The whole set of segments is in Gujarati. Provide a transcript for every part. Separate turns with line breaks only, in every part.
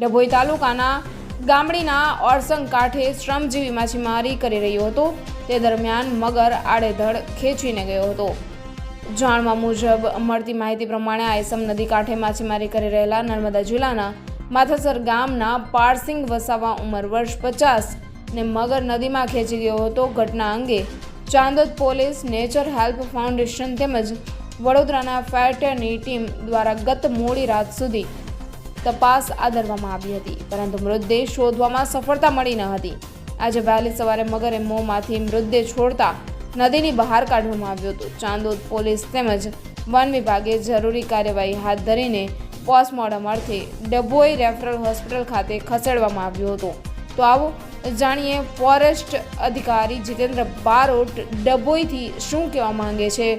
ડભોઈ તાલુકાના ગામડીના ઓરસંગ કાંઠે શ્રમજીવી માછીમારી કરી રહ્યો હતો. તે દરમિયાન મગર આડેધડ ખેંચીને ગયો હતો. જાણવા મુજબ, મળતી માહિતી પ્રમાણે આયસમ નદી કાંઠે માછીમારી કરી રહેલા નર્મદા જિલ્લાના માથાસર ગામના પારસિંગ વસાવા ઉંમર વર્ષ પચાસ ને મગર નદીમાં ખેંચી ગયો હતો. ઘટના અંગે Chandod police, Nature Help Foundation તેમજ વડોદરાના ફેટની ટીમ દ્વારા ગત મોડી રાત સુધી તપાસ આદરવામાં આવી હતી, પરંતુ મૃતદેહ શોધવામાં સફળતા મળી ન હતી. આજે વહેલી સવારે મગરે મોંમાંથી મૃતદેહ છોડતા નદીની બહાર કાઢવામાં આવ્યો હતો. ચાંદોદ પોલીસ તેમજ વન વિભાગે જરૂરી કાર્યવાહી હાથ ધરીને પોસ્ટમોર્ટમ અર્થે ડભોઈ રેફરલ હોસ્પિટલ ખાતે ખસેડવામાં આવ્યો હતો. તો આવો જાણીએ ફોરેસ્ટ અધિકારી જીતેન્દ્ર બારોટ ડભોઈથી શું કહેવા માંગે છે?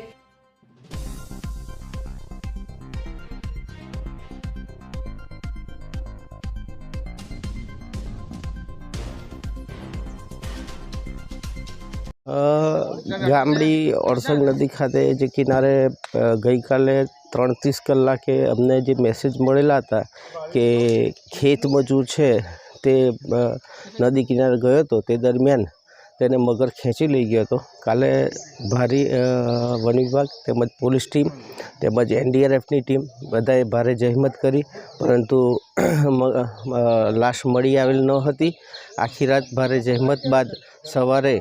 ગામડી ઓરસંગ નદી ખાતે જે કિનારે ગઈકાલે ત્રણ ત્રીસ કલાકે અમને જે મેસેજ મળેલા હતા કે ખેત મજૂર છે તે નદી કિનારે ગયો હતો તે દરમિયાન તેને મગર ખેંચી લઈ ગયો હતો. કાલે ભારી વન વિભાગ તેમજ પોલીસ ટીમ તેમજ એનડીઆરએફની ટીમ બધાએ ભારે જહેમત કરી, પરંતુ લાશ મળી આવેલ ન હતી. આખી રાત ભારે જહેમત બાદ સવારે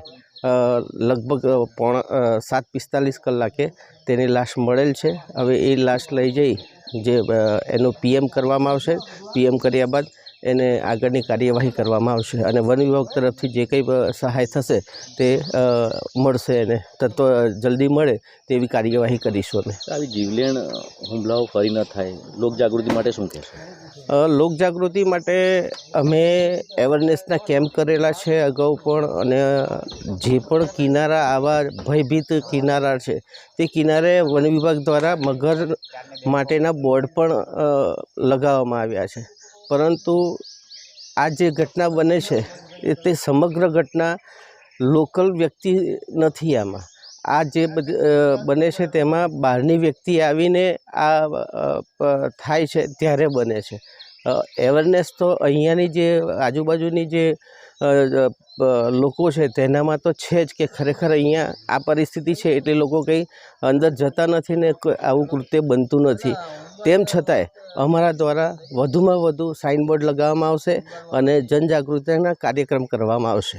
લગભગ પોણા સાત પિસ્તાલીસ કલાકે તેની લાશ મળેલ છે. હવે એ લાશ લઈ જઈ, જે એનું પીએમ કરવામાં આવશે. પીએમ કર્યા બાદ એને આગળની કાર્યવાહી કરવામાં આવશે અને વન વિભાગ તરફથી જે કંઈ સહાય થશે તે મળશે એને તત્વ જલ્દી મળે તેવી કાર્યવાહી કરીશું અમે.
આવી જીવલેણ હુમલાઓ ફરી ન થાય. લોક જાગૃતિ માટે શું કહેશો?
લોકજાગૃતિ માટે અમે અવેરનેસના કેમ્પ કરેલા છે અગાઉ પણ અને જે પણ કિનારા આવા ભયભીત કિનારા છે તે કિનારે વન વિભાગ દ્વારા મગર માટેના બોર્ડ પણ લગાવવામાં આવ્યા છે. પરંતુ આ જે ઘટના બને છે, એ તે સમગ્ર ઘટના લોકલ વ્યક્તિ નથી આમાં. આ જે બને છે તેમાં બહારની વ્યક્તિ આવીને આ થાય છે ત્યારે બને છે. અવેરનેસ તો અહીંયાની જે આજુબાજુની જે લોકો છે તેનામાં તો છે જ કે ખરેખર અહીંયા આ પરિસ્થિતિ છે એટલે લોકો કંઈ અંદર જતા નથી ને આવું કૃત્ય બનતું નથી. તેમ છતાંય અમારા દ્વારા વધુમાં વધુ સાઇનબોર્ડ લગાવવામાં આવશે અને જનજાગૃતિના કાર્યક્રમ કરવામાં આવશે.